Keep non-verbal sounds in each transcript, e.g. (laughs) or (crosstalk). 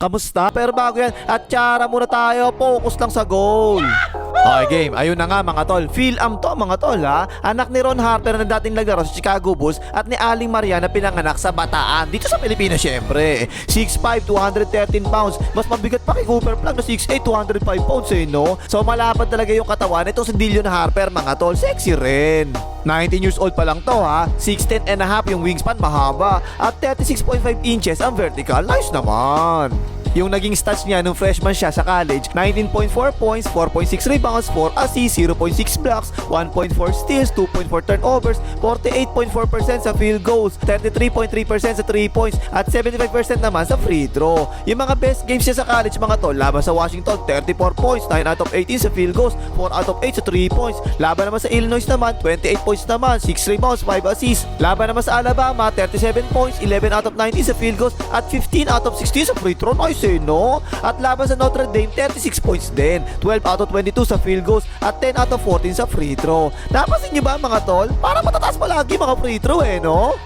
Kamusta? Pero bago yan, at tsara muna tayo, focus lang sa goal. Okay game, ayun na nga mga tol. Phil Am to mga tol ha? Anak ni Ron Harper na dating naglaro sa Chicago Bulls At ni Aling Maria na pinanganak sa Bataan. Dito sa Pilipinas syempre. 6'5", 213 pounds. Mas mabigat pa kay Cooper Plug na 6'8", 205 pounds eh no? So malapad talaga yung katawan Itong si Dillon Harper mga tol. Sexy rin 19 years old pa lang to ha? 6'10 and a half yung wingspan mahaba. At 36.5 inches ang vertical. Nice naman yung naging stats niya nung freshman siya sa college, 19.4 points, 4.6 rebounds, 4 assists, 0.6 blocks, 1.4 steals, 2.4 turnovers, 48.4% sa field goals, 33.3% sa 3 points, at 75% naman sa free throw. Yung mga best games niya sa college mga tol, laban sa Washington, 34 points, 9 out of 18 sa field goals, 4 out of 8 sa 3 points. Laban naman sa Illinois naman, 28 points naman, 6 rebounds, 5 assists. Laban naman sa Alabama, 37 points, 11 out of 19 sa field goals, at 15 out of 16 sa free throw. Nice eh, no? At laban sa Notre Dame, 36 points din, 12 out of 22 sa field goals, at 10 out of 14 sa free throw. Napansin niyo ba mga tol? Para matataas palagi mga free throw eh, no?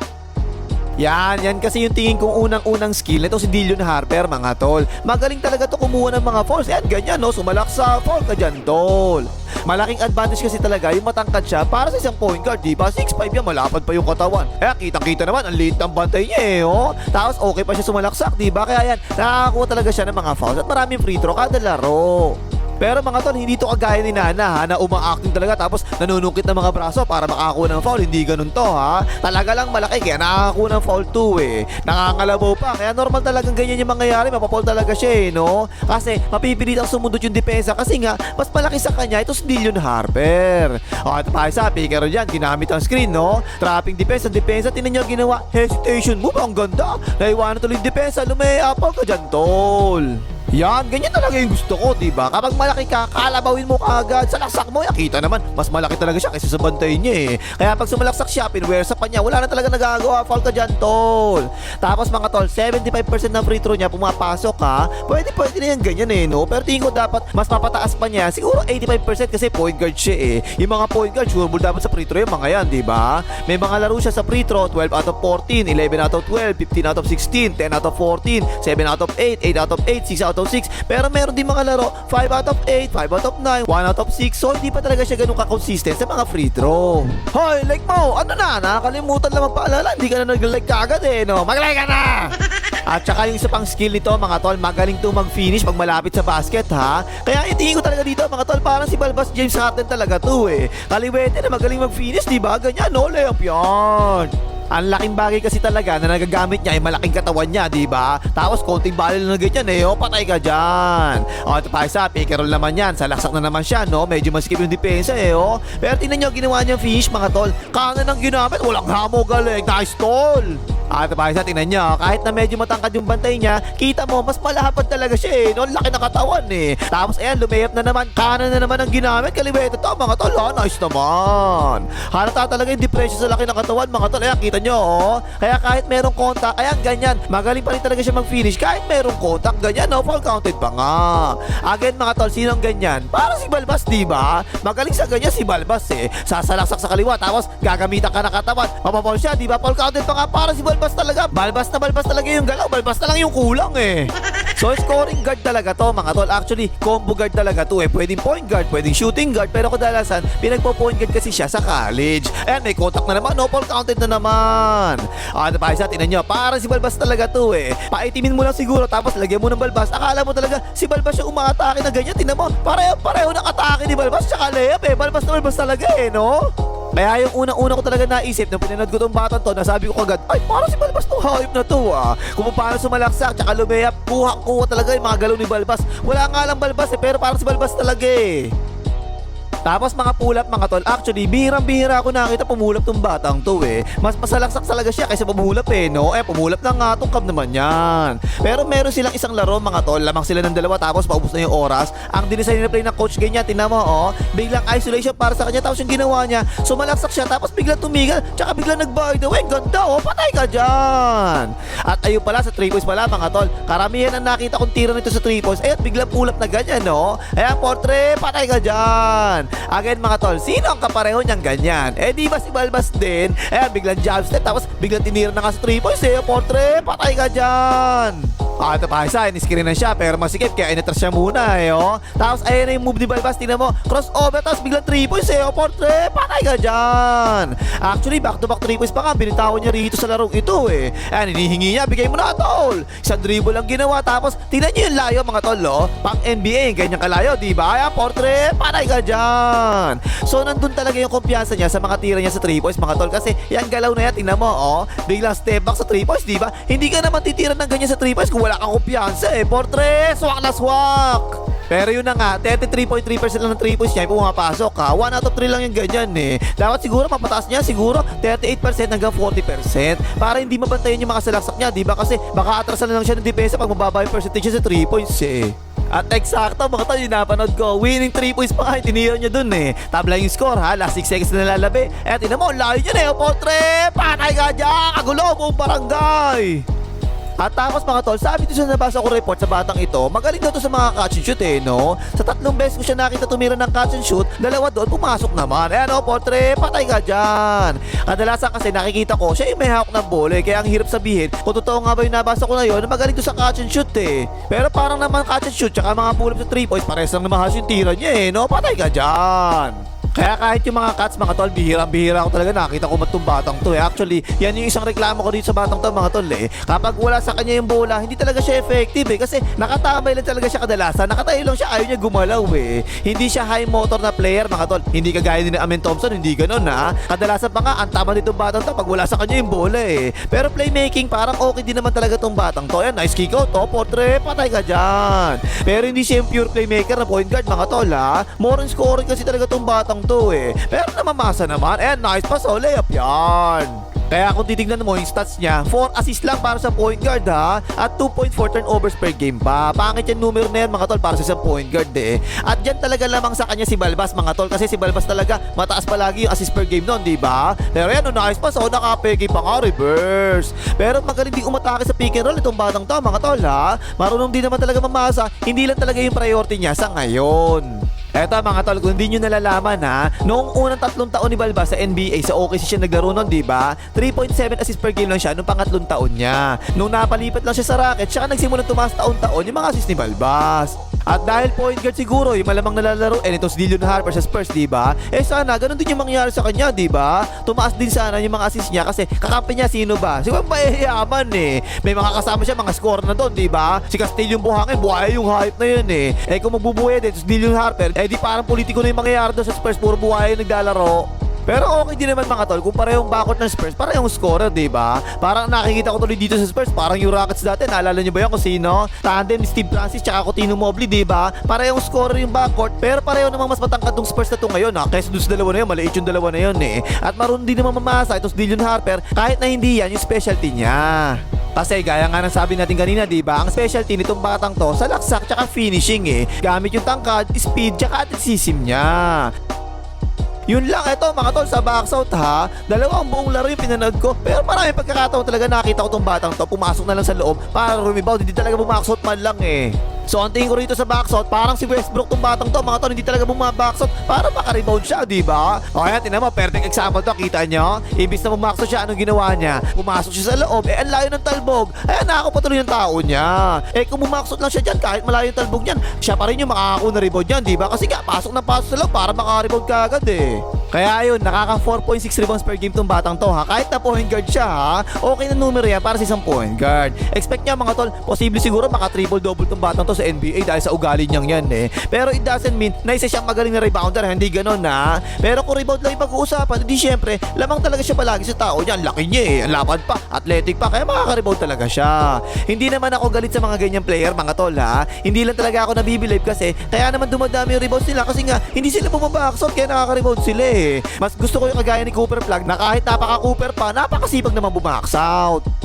Yan, yan kasi yung tingin kong unang-unang skill nito si Dillon Harper mga tol. Magaling talaga to kumuha ng mga fouls. Yan, ganyan no, sumalak sa foul ka dyan, tol. Malaking advantage kasi talaga yung matangkad siya para sa isang point guard, di ba? 6'5 yan, malapad pa yung katawan. Eh, kitang-kita naman, ang liit ng bantay niya eh, oh. Tapos okay pa siya sumalaksak, di ba? Kaya yan, nakakakuha talaga siya ng mga fouls at maraming free throw kada laro. Pero mga tol, hindi to kagaya ni Nana ha, na uma-acting talaga tapos nanunukit ng mga braso para makakuha ng foul. Hindi ganun to ha. Talaga lang malaki kaya nakakakuha ng foul 2 eh. Nakakalabaw pa. Kaya normal talagang ganyan yung mangyayari. Mapapaul talaga siya eh, no? Kasi mapipilit ang sumundot yung depensa kasi nga, mas malaki sa kanya ito si Dillon Harper. O, at pa isa, Piquero dyan, ginamit ang screen, no? Trapping defense, ang depensa, tinan nyo ginawa. Hesitation move, ang ganda. Naiwanan tuloy yung depensa, lumayapal ka dyan, tol. Yan, ganyan talaga yung gusto ko, di ba? Kapag malaki ka, kalabawin mo kaagad. Sa laksak mo, yakita naman, mas malaki talaga siya kaysa sa bantay niya eh. Kaya pag sumalaksak siya, pinwear sa kanya, wala na talaga nagagawa. Foul ka dyan, tol. Tapos mga tol, 75% ng free throw niya pumapasok ha. Pwede, pwede na yan ganyan eh, no? Pero tingin ko dapat mas mapataas pa niya. Siguro 85% kasi point guard siya eh. Yung mga point guard, sure ball dapat sa free throw yung mga yan, di ba? May mga laro siya sa free throw, 12 out of 14, 11 out of 12, 15 out of 16, 10 out of 14, 7 out of 8, 8 out of 8, 6 out of 6. Pero meron din mga laro, 5 out of 8, 5 out of 9, 1 out of 6. So hindi pa talaga siya ganun ka-consistent sa mga free throw. Hoy, like mo, ano na, nakakalimutan lang magpaalala, hindi ka na nag-like kagad eh, no? Mag-like ka na! (laughs) At saka yung isa pang skill nito mga tol, magaling to mag-finish pag malapit sa basket ha. Kaya itingin ko talaga dito mga tol, parang si Balbas James Harden talaga to eh. Kaliwete na magaling mag-finish, di ba? Ganyan, no? Layup yan. Ang laking bagay kasi talaga na nagagamit niya ay malaking katawan niya, di ba? Tapos konting lang na ganyan eh, oh, patay ka dyan. O, ito pa isa, pick and roll naman yan. Salaksak na naman siya, no? Medyo maskip yung depensa eh, oh. Pero tingnan nyo, ginawa niya finish, mga tol. Kanan ang ginamit, walang hamo galing. Nice, tol! At ito pa isa, tingnan nyo, kahit na medyo matangkad yung bantay niya, kita mo, mas malapad talaga siya eh, no? Laki ng katawan eh. Tapos ayan, lumayap na naman, kanan na naman ang ginamit, kaliwete to, mga tol, ha? Nice naman. Halata talaga yung depression sa laki ng katawan, mga tol. Ayan, kita nyo, oh. Kaya kahit merong contact, ayan, ganyan. Magaling pa rin talaga siya mag-finish. Kahit merong contact, ganyan, no? Foul counted pa nga. Again, mga tol, sinong ganyan? Para si Balbas, di ba? Magaling sa ganyan si Balbas, eh. Sasalaksak sa kaliwa, tapos gagamitan ka ng katawan. Mapapol siya, di ba? Foul counted pa nga para si Balbas talaga. Balbas na balbas talaga yung galaw. Balbas na lang yung kulang, eh. (laughs) So, scoring guard talaga to, mga tol. Actually, combo guard talaga to, eh. Pwedeng point guard, pwedeng shooting guard, pero kadalasan, pinagpo-point guard kasi siya sa college. Ayan, may contact na naman, no? Foul counted na naman. Ah, ano pa isa, tinan nyo, parang si Balbas talaga to, eh. Paitimin mo lang siguro, tapos lagyan mo ng Balbas. Akala mo talaga, si Balbas yung umaatake na ganyan. Tinan mo, pareho, pareho ng atake ni Balbas, tsaka layup, eh. Balbas na Balbas talaga, eh, no? Kaya yung unang-una ko talaga naisip nung pinanood ko tong batang to, nasabi ko kagad, ay parang si Balbas to, hype na to ah. Kung paano sumalaksak, tsaka lumayap, kuha-kuha talaga yung mga galaw ni Balbas. Wala nga lang Balbas eh, pero parang si Balbas talaga eh. Tapos mga pull-up mga tol, actually bihirang-bihira ako nakita pumulap tong batang to eh. Mas masalaksak talaga siya kaysa pumulap eh, no? Eh, pumulap na nga tong cam naman yan. Pero meron silang isang laro mga tol, lamang sila ng dalawa tapos paubos na yung oras. Ang dinesign na play ng coach ganyan, tingnan mo oh, biglang isolation para sa kanya tapos yung ginawa niya, sumalaksak siya tapos biglang tumigil, tsaka biglang nag-by the way, ganda oh, patay ka dyan. At ayun pala sa 3 points pala mga tol, karamihan ang nakita kong tira nito sa 3 points, ayun biglang pull-up na ganyan no? Ayan, portrait, patay ka dyan. Again mga tol, sino ang kapareho niyang ganyan? Eh di ba si Balbas din? Eh biglang jab step tapos biglang tinira na nga sa 3 points eh. Portre, patay ka dyan! Ah, ito pa isa, in-screen na siya pero masikip kaya inatras siya muna eh, oh. Tapos ayun na yung move ni Balbas, tingnan mo, crossover tapos biglang 3 points eh, oh, portre, patay ka dyan. Actually, back to back 3 points pa nga, binitawan niya rito sa larong ito eh. Ayan, hinihingi niya, bigay mo na tol. Isang dribble lang ginawa tapos tingnan niyo yung layo mga tol, oh. Pang NBA, ganyan kalayo, di ba? Ayan, portre, patay ka dyan. So, nandun talaga yung kumpiyansa niya sa mga tira niya sa 3 points mga tol kasi yan galaw na yan, tingnan mo, oh. Biglang step back sa 3 points, di ba? Hindi ka naman titira ng ganyan sa 3 points kung wala kang kumpiyansa eh. Portre, swak na swak. Pero yun na nga, 33.3% lang ng 3 points niya yung pumapasok ha. 1 out of 3 lang yung ganyan eh. Dapat siguro mapataas niya siguro 38% hanggang 40% para hindi mabantayan yung mga salaksak niya, di ba? Kasi baka atrasan na lang siya ng depensa pag mababa yung percentage sa 3 points eh. At eksakto mga tol, yung napanood ko, winning 3 points pa nga, tinira niya dun eh. Tabla yung score ha, last 6 seconds na nalalabi. Eh, tinan mo, layo niya eh, portre, patay ka dyan, kagulo buong barangay. At tapos mga tol, sabi dito sa nabasa ko report sa batang ito, magaling daw to sa mga catch and shoot eh, no? Sa tatlong beses ko siya nakita tumira ng catch and shoot, dalawa doon pumasok naman. Eh ano, portre, patay ka dyan. Kadalasan kasi nakikita ko, siya yung may hawak ng bola eh, kaya ang hirap sabihin kung totoo nga ba yung nabasa ko na na magaling to sa catch and shoot eh. Pero parang naman catch and shoot, tsaka mga pull up sa 3 points, pares lang naman yung tira niya eh, no? Patay ka dyan. Kaya kahit yung mga cats, mga tol, bihirang-bihira ko talaga nakita ko matong batang to eh. Actually, yan yung isang reklamo ko dito sa batang to, mga tol eh. Kapag wala sa kanya yung bola, hindi talaga siya effective eh. Kasi nakatamay lang talaga siya kadalasan. Nakatayo lang siya, ayaw niya gumalaw eh. Hindi siya high motor na player, mga tol. Hindi kagaya ni Amin Thompson, hindi ganun ha. Kadalasan pa nga, ang tama nitong batang to pag wala sa kanya yung bola eh. Pero playmaking, parang okay din naman talaga tong batang to. Ayan, nice kick out, to, portre, patay ka dyan. Pero hindi siya yung pure playmaker na point guard, mga tol ha. More on scoring kasi talaga tong batang to eh. Pero namamasa naman. Eh, nice pass, oh, layup yan. Kaya kung titignan mo yung stats niya, 4 assist lang para sa point guard ha, at 2.4 turnovers per game pa. Pangit yung numero na yan mga tol para sa isang point guard eh. At dyan talaga lamang sa kanya si Balbas mga tol kasi si Balbas talaga mataas palagi yung assist per game noon, di ba? Pero yan, oh, nice pass, oh, nakapegi pa nga, reverse. Pero magaling din umatake sa pick and roll itong batang to mga tol ha. Marunong din naman talaga mamasa, hindi lang talaga yung priority niya sa ngayon. Eto mga tol, kung hindi nyo nalalaman ha, noong unang tatlong taon ni Balba sa NBA, sa OKC siya naglaro nun, di ba? 3.7 assist per game lang siya nung pangatlong taon niya. Nung napalipat lang siya sa Rockets, siya nagsimulang tumaas taon-taon yung mga assist ni Balbas. At dahil point guard siguro, yung malamang nalalaro, eh nitong si Dillon Harper sa Spurs, di ba? Eh sana, ganun din yung mangyari sa kanya, di ba? Tumaas din sana yung mga assist niya kasi kakampi niya sino ba? Si Wang yaman eh. May mga kasama siya, mga scorer na doon, di ba? Si Castillo buhangin, buhay yung hype na yun eh. Eh kung magbubuhay din, si Dillon Harper, eh di parang politiko na yung mangyayari doon sa Spurs, puro buhay yung naglalaro. Pero okay din naman mga tol, kung parehong bakot ng Spurs, parehong scorer, di ba? Parang nakikita ko tuloy dito sa Spurs, parang yung Rockets dati, naalala niyo ba yan kung sino? Tandem Steve Francis tsaka Coutinho Mobley, di ba? Parehong scorer yung backcourt, pero pareho namang mas matangkad ng Spurs na to ngayon, ha? Kaysa dun sa dalawa na yun, maliit yung dalawa na yun, eh. At marunong din naman mamasa, ito si Dillon Harper, kahit na hindi yan yung specialty niya. Kasi gaya nga ng sabi natin kanina, di ba? Ang specialty nitong batang to sa laksak tsaka finishing eh. Gamit yung tangkad, speed tsaka athleticism niya. Yun lang, eto mga tol, sa box out ha. Dalawang buong laro yung pinanood ko. Pero marami pagkakataon talaga nakita ko tong batang to. Pumasok na lang sa loob para rumibound. Hindi talaga bumax out man lang eh. So ang tingin ko rito sa out, parang si Westbrook tong batang to. Mga tol, hindi talaga bumabox out para makarebound siya, di ba? O kaya, tinan mo, perfect example to. Kita nyo? Ibis na bumax out siya, anong ginawa niya? Pumasok siya sa loob, eh ang layo ng talbog. Eh nakakapatuloy yung tao niya. Eh kung bumax out lang siya dyan, kahit malayo yung talbog niyan, siya pa rin yung makakakuha rebound niyan, di ba? Kasi nga, pasok na pasok sa loob para makarebound ka agad eh. Kaya ayun, nakaka 4.6 rebounds per game tong batang to ha. Kahit na point guard siya ha, okay na numero yan para sa isang point guard. Expect niya mga tol, posible siguro maka triple double tong batang to sa NBA dahil sa ugali niyang yan eh. Pero it doesn't mean na isa siyang magaling na rebounder, hindi ganun na. Pero kung rebound lang yung pag-uusapan, hindi syempre, lamang talaga siya palagi sa tao niya. Laki niya eh, lapad pa, athletic pa, kaya makaka-rebound talaga siya. Hindi naman ako galit sa mga ganyang player mga tol ha. Hindi lang talaga ako nabibilive kasi kaya naman dumadami yung rebounds nila kasi nga hindi sila bumabacksot kaya nakaka-rebound sila eh. Mas gusto ko yung kagaya ni Cooper Plug na kahit napaka-Cooper pa, napakasipag naman bumax out.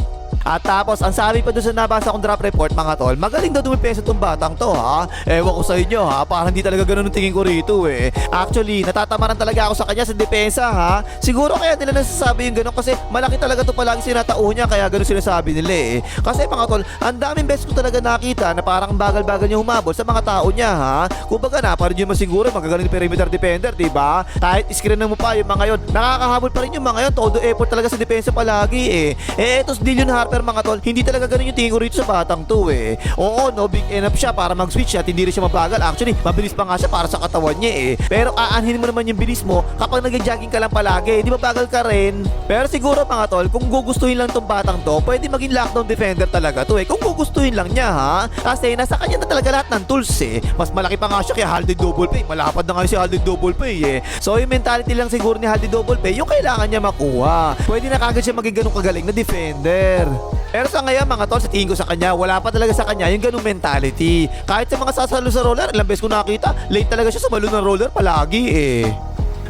At tapos, ang sabi pa doon sa nabasa kong drop report mga tol, magaling daw dumipensa tong batang to ha. Ewan ko sa inyo ha, parang hindi talaga ganun ang tingin ko rito eh. Actually, natatamaran talaga ako sa kanya sa depensa ha. Siguro kaya nila nasasabi yung ganun kasi malaki talaga to palagi sinatao niya kaya ganun sinasabi nila eh. Kasi mga tol, ang daming beses ko talaga nakita na parang bagal-bagal niya humabol sa mga tao niya ha. Kumbaga na, parang yun masiguro magagaling perimeter defender, di ba? Kahit screen mo pa yung mga yon, nakakahabol pa rin yung mga yon. Todo effort talaga sa depensa palagi eh. Eh, etos Dillon Harper Pero mga tol, hindi talaga ganun yung tingin ko rito sa batang to eh. Oo, no, big enough siya para mag-switch at hindi rin siya mabagal. Actually, mabilis pa nga siya para sa katawan niya eh. Pero aanhin mo naman yung bilis mo kapag nag-jogging ka lang palagi. Di ba bagal ka rin? Pero siguro mga tol, kung gugustuhin lang tong batang to, pwede maging lockdown defender talaga to eh. Kung gugustuhin lang niya ha. Kasi nasa kanya na talaga lahat ng tools eh. Mas malaki pa nga siya kay Halde Double Pay. Malapad na nga si Halde Double Pay eh. So yung mentality lang siguro ni Halde Double Pay, yung kailangan niya makuha. Pwede na kagad siya maging ganun kagaling na defender. Pero sa ngayon mga tol, sa tingin ko sa kanya, wala pa talaga sa kanya yung ganung mentality. Kahit sa mga sasalo sa roller, ilang beses ko nakita, late talaga siya sa balon ng roller palagi eh.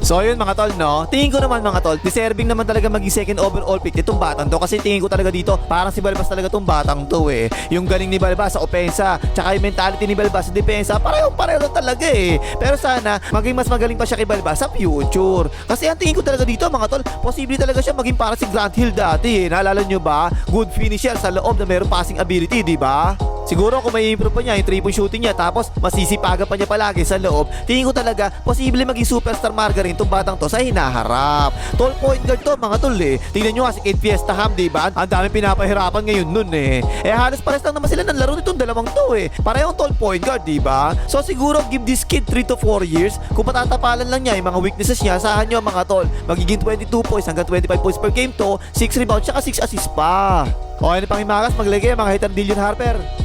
So yun mga tol no, tingin ko naman mga tol, deserving naman talaga maging second overall pick itong batang to kasi tingin ko talaga dito, parang si Balbas talaga tong batang to eh. Yung galing ni Balbas sa opensa, tsaka yung mentality ni Balbas sa depensa, parehong pareho talaga eh. Pero sana, maging mas magaling pa siya kay Balbas sa future. Kasi ang tingin ko talaga dito mga tol, posible talaga siya maging para si Grant Hill dati eh. Naalala nyo ba? Good finisher sa loob na mayroong passing ability, di ba? Siguro kung may improve pa niya yung 3 point shooting niya tapos masisipagan pa niya palagi sa loob, tingin ko talaga posible maging superstar margarin tong batang to sa hinaharap. Tall point guard to mga tol eh. Tingnan nyo nga si Kate Fiesta Ham, di ba? Ang dami pinapahirapan ngayon nun eh. Eh halos pares lang naman sila ng laro nitong dalawang to eh. Parehong tall point guard, di ba? So siguro give this kid 3 to 4 years. Kung patatapalan lang niya yung mga weaknesses niya, sahan nyo mga tol, magiging 22 points hanggang 25 points per game to, 6 rebounds, tsaka 6 assists pa. O ano pang imakas, maglagay mga hitan Dillion Harper.